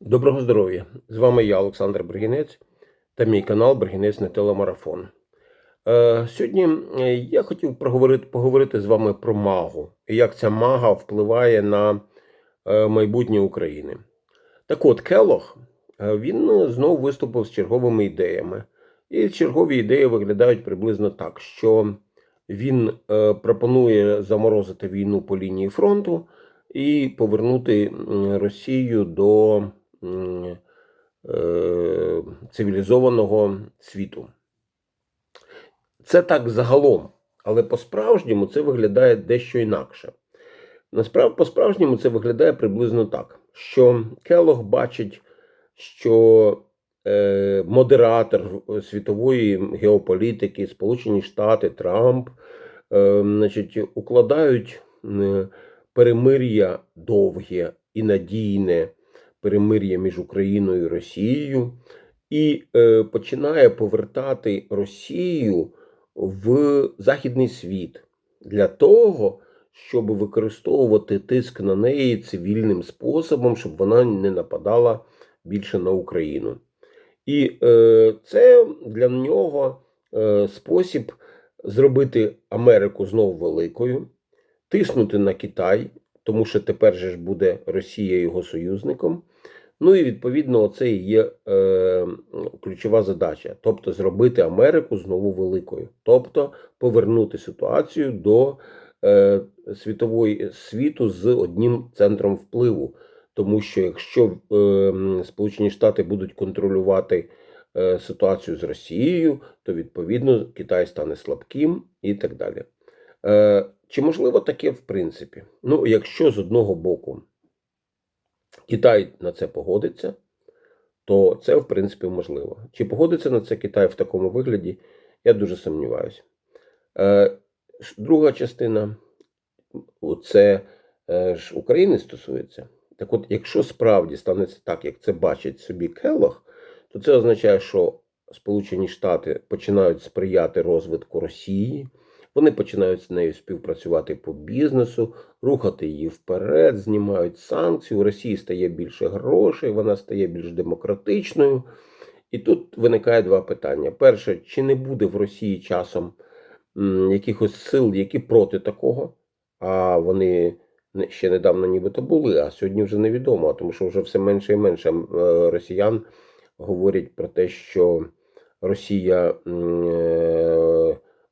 Доброго здоров'я! З вами я, Олександр Бригінець, та мій канал Бригінець на телемарафон. Е, сьогодні е, я хотів проговорити, поговорити з вами про магу і як ця мага впливає на е, майбутнє України. Так от, Келох, е, він знову виступив з черговими ідеями. І чергові ідеї виглядають приблизно так, що він пропонує заморозити війну по лінії фронту і повернути Росію до цивілізованого світу. Це так загалом, але по-справжньому це виглядає дещо інакше. Насправді, по-справжньому це виглядає приблизно так, що Келох бачить, що е, модератор світової геополітики, Сполучені Штати, Трамп, е, значить, укладають е, перемир'я довге і надійне перемир'я між Україною і Росією, і е, починає повертати Росію в західний світ для того, щоб використовувати тиск на неї цивільним способом, щоб вона не нападала більше на Україну. І е, це для нього е, спосіб зробити Америку знову великою, тиснути на Китай, тому що тепер же ж буде Росія його союзником. Ну і відповідно, це і є е, ключова задача, тобто зробити Америку знову великою, тобто повернути ситуацію до е, світової світу з одним центром впливу. Тому що якщо е, Сполучені Штати будуть контролювати е, ситуацію з Росією, то відповідно Китай стане слабким і так далі. Е, чи можливо таке в принципі? Ну, якщо з одного боку Китай на це погодиться, то це в принципі можливо. Чи погодиться на це Китай в такому вигляді, я дуже сумніваюся. Е, друга частина це е, ж України стосується. Так от, якщо справді станеться так, як це бачить собі Келлог, то це означає, що Сполучені Штати починають сприяти розвитку Росії, вони починають з нею співпрацювати по бізнесу, рухати її вперед, знімають санкції. У Росії стає більше грошей, вона стає більш демократичною. І тут виникає два питання: перше, чи не буде в Росії часом якихось сил, які проти такого, а вони ще недавно нібито були, а сьогодні вже невідомо, тому що вже все менше і менше е, росіян говорять про те, що Росія е,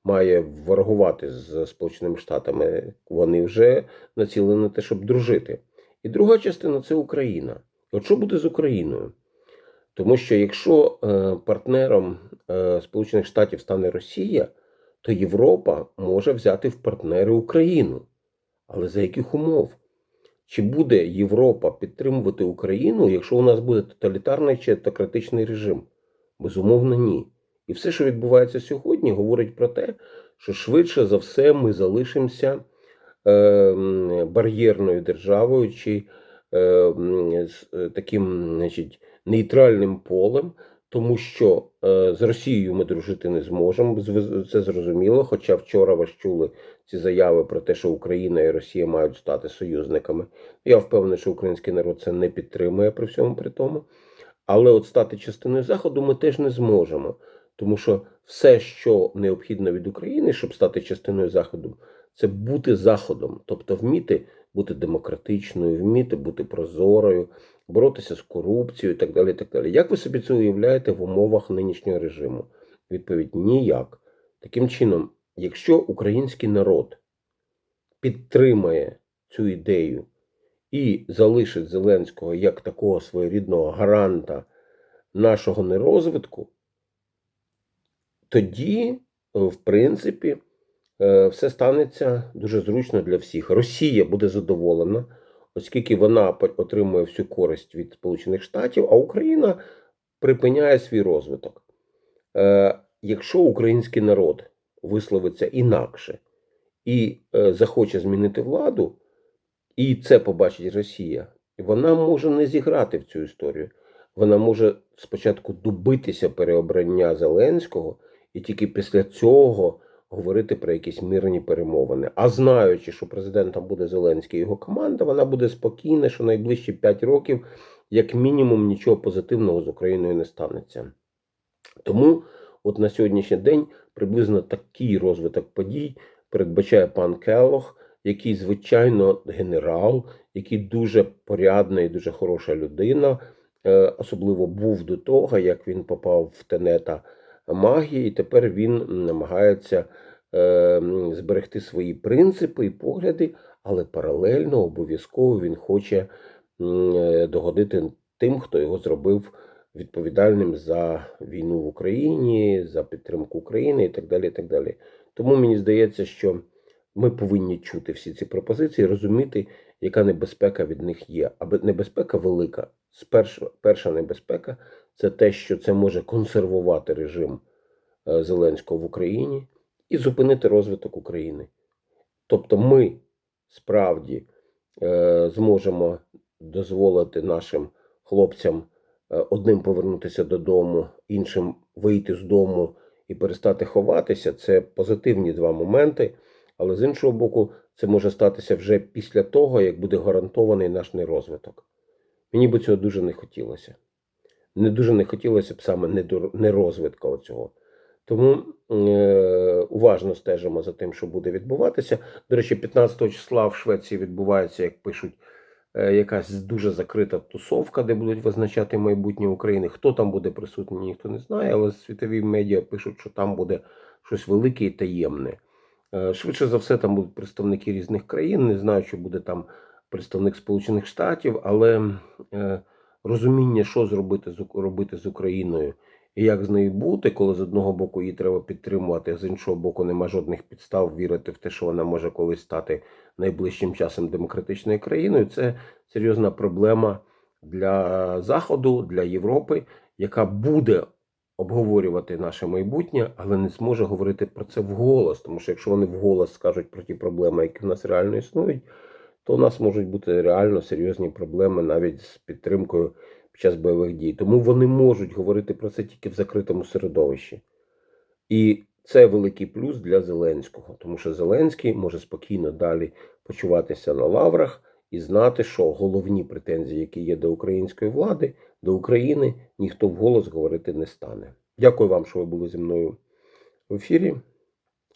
має ворогувати з Сполученими Штатами. Вони вже націлені на те, щоб дружити. І друга частина це Україна. От що буде з Україною? Тому що якщо е, партнером е, Сполучених Штатів стане Росія, то Європа може взяти в партнери Україну. Але за яких умов? Чи буде Європа підтримувати Україну, якщо у нас буде тоталітарний чи автократичний режим? Безумовно, ні. І все, що відбувається сьогодні, говорить про те, що швидше за все ми залишимося е, бар'єрною державою чи е, з е, таким значить, нейтральним полем, тому що е, з Росією ми дружити не зможемо. Це зрозуміло. Хоча вчора ви чули ці заяви про те, що Україна і Росія мають стати союзниками. Я впевнений, що український народ це не підтримує при всьому при тому. Але от стати частиною Заходу ми теж не зможемо. Тому що все, що необхідно від України, щоб стати частиною Заходу, це бути Заходом, тобто вміти бути демократичною, вміти бути прозорою, боротися з корупцією і так далі. І так далі. Як ви собі це уявляєте в умовах нинішнього режиму? Відповідь ніяк. Таким чином, якщо український народ підтримає цю ідею і залишить Зеленського як такого своєрідного гаранта нашого нерозвитку, тоді, е, в принципі, е, все станеться дуже зручно для всіх. Росія буде задоволена, оскільки вона отримує всю користь від Сполучених Штатів, а Україна припиняє свій розвиток. Е, Якщо український народ висловиться інакше і захоче змінити владу, і це побачить Росія, вона може не зіграти в цю історію. Вона може спочатку добитися переобрання Зеленського, і тільки після цього говорити про якісь мирні перемовини. А знаючи, що президентом буде Зеленський і його команда, вона буде спокійна, що найближчі 5 років як мінімум нічого позитивного з Україною не станеться. Тому от на сьогоднішній день приблизно такий розвиток подій передбачає пан Келлох, який, звичайно, генерал, який дуже порядна і дуже хороша людина, е, особливо був до того, як він попав в тенета магії, і тепер він намагається е, зберегти свої принципи і погляди, але паралельно обов'язково він хоче е, догодити тим, хто його зробив відповідальним за війну в Україні, за підтримку України і так далі. І так далі. Тому мені здається, що ми повинні чути всі ці пропозиції, розуміти, яка небезпека від них є. Аби небезпека велика. Перша небезпека це те, що це може консервувати режим е, Зеленського в Україні і зупинити розвиток України. Тобто ми справді е, зможемо дозволити нашим хлопцям е, одним повернутися додому, іншим вийти з дому і перестати ховатися. Це позитивні два моменти. Але з іншого боку, це може статися вже після того, як буде гарантований наш нерозвиток. Мені би цього дуже не хотілося. Не дуже не хотілося б саме нерозвитка оцього. Тому е, уважно стежимо за тим, що буде відбуватися. До речі, 15 числа в Швеції відбувається, як пишуть, е, якась дуже закрита тусовка, де будуть визначати майбутнє України. Хто там буде присутній, ніхто не знає, але світові медіа пишуть, що там буде щось велике і таємне. Е, Швидше за все, там будуть представники різних країн. Не знаю, чи буде там представник Сполучених Штатів, але е, розуміння, що зробити з робити з Україною і як з нею бути, коли з одного боку її треба підтримувати, а з іншого боку, нема жодних підстав вірити в те, що вона може колись стати найближчим часом демократичною країною. Це серйозна проблема для Заходу, для Європи, яка буде обговорювати наше майбутнє, але не зможе говорити про це вголос. Тому що якщо вони вголос скажуть про ті проблеми, які в нас реально існують, то у нас можуть бути реально серйозні проблеми навіть з підтримкою під час бойових дій. Тому вони можуть говорити про це тільки в закритому середовищі. І це великий плюс для Зеленського, тому що Зеленський може спокійно далі почуватися на лаврах і знати, що головні претензії, які є до української влади, до України, ніхто вголос говорити не стане. Дякую вам, що ви були зі мною в ефірі.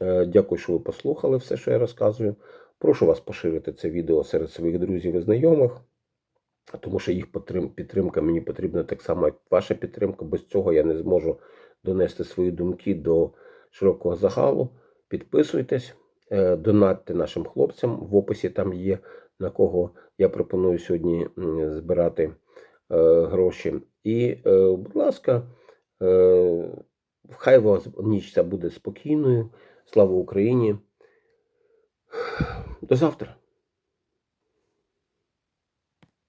Е, Дякую, що ви послухали все, що я розказую. Прошу вас поширити це відео серед своїх друзів і знайомих, тому що їх підтримка мені потрібна так само, як ваша підтримка. Без цього я не зможу донести свої думки до широкого загалу. Підписуйтесь, е, донатьте нашим хлопцям. В описі там є на кого я пропоную сьогодні збирати е, гроші. І, е, будь ласка, хай вас ніч буде спокійною. Слава Україні! До завтра!